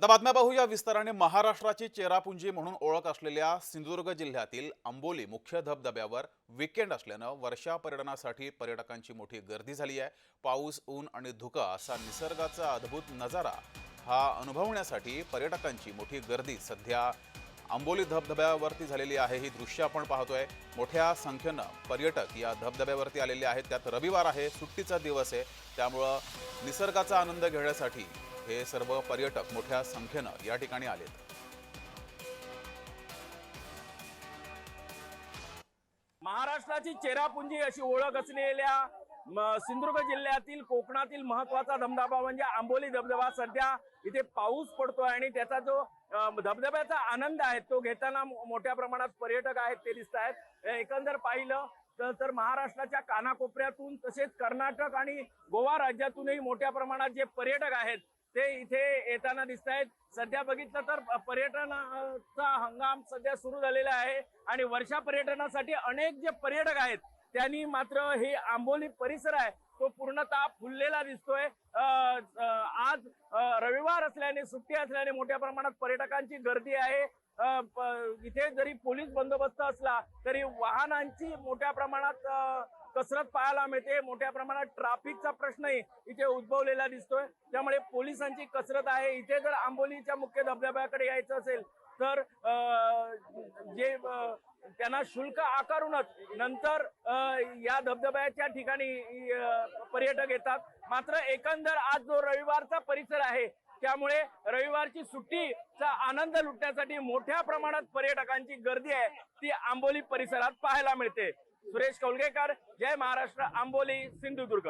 आता बातम्या पाहूया. विस्ताराने महाराष्ट्राची चेरापुंजी म्हणून ओळख असलेल्या सिंधुदुर्ग जिल्ह्यातील आंबोली मुख्य धबधब्यावर विकेंड असल्यानं वर्षा पर्यटनासाठी पर्यटकांची मोठी गर्दी झाली आहे. पाऊस ऊन आणि धुकं असा निसर्गाचा अद्भुत नजारा हा अनुभवण्यासाठी पर्यटकांची मोठी गर्दी सध्या आंबोली धबधब्यावरती झालेली आहे. ही दृश्य आपण पाहतोय. मोठ्या संख्येनं पर्यटक या धबधब्यावरती आलेले आहेत. त्यात रविवार आहे. सुट्टीचा दिवस आहे. त्यामुळं निसर्गाचा आनंद घेण्यासाठी हे सर्व पर्यटक मोठ्या संख्येनं या ठिकाणी आलेत. महाराष्ट्राची चेरापुंजी अशी ओळख असलेल्या सिंधुदुर्ग जिल्ह्यातील कोकणातील महत्त्वाचा धबधबा म्हणजे आंबोली धबधबा. सध्या इथे पाऊस पडतोय आणि त्याचा जो धबधब्याचा आनंद आहे. तो घेताना मोठ्या प्रमाणात पर्यटक आहेत ते दिसत आहेत. एकंदर पाहिलं तर- महाराष्ट्राच्या कानाकोपऱ्यातून तसेच कर्नाटक आणि गोवा राज्यातूनही मोठ्या प्रमाणात जे पर्यटक आहेत ते इथे येताना दिसत आहेत. सध्या बघितलं तर पर्यटनाचा हंगाम सध्या सुरू झालेला आहे आणि वर्षा पर्यटनासाठी अनेक जे पर्यटक आहेत त्यांनी मात्र हे आंबोली परिसर आहे तो पूर्णतः फुललेला दिसतोय. अं, आज रविवार असल्याने सुट्टी असल्याने मोठ्या प्रमाणात पर्यटकांची गर्दी आहे. इथे जरी पोलीस बंदोबस्त असला तरी वाहनांची मोठ्या प्रमाणात कसरत पाहायला मिळते. मोठ्या प्रमाणात ट्रॅफिकचा प्रश्नही इथे उद्भवलेला दिसतोय. त्यामुळे पोलिसांची कसरत आहे. इथे जर आंबोलीच्या मुख्य धबधब्याकडे यायचं असेल तर जे त्यांना शुल्क आकारूनच नंतर अं, या धबधब्याच्या ठिकाणी पर्यटक येतात. मात्र एकंदर आज जो रविवारचा परिसर आहे त्यामुळे रविवारची सुट्टीचा आनंद लुटण्यासाठी मोठ्या प्रमाणात पर्यटकांची गर्दी आहे ती आंबोली परिसरात पाहायला मिळते. सुरेश कौलगेकर जय महाराष्ट्र आंबोली सिंधुदुर्ग.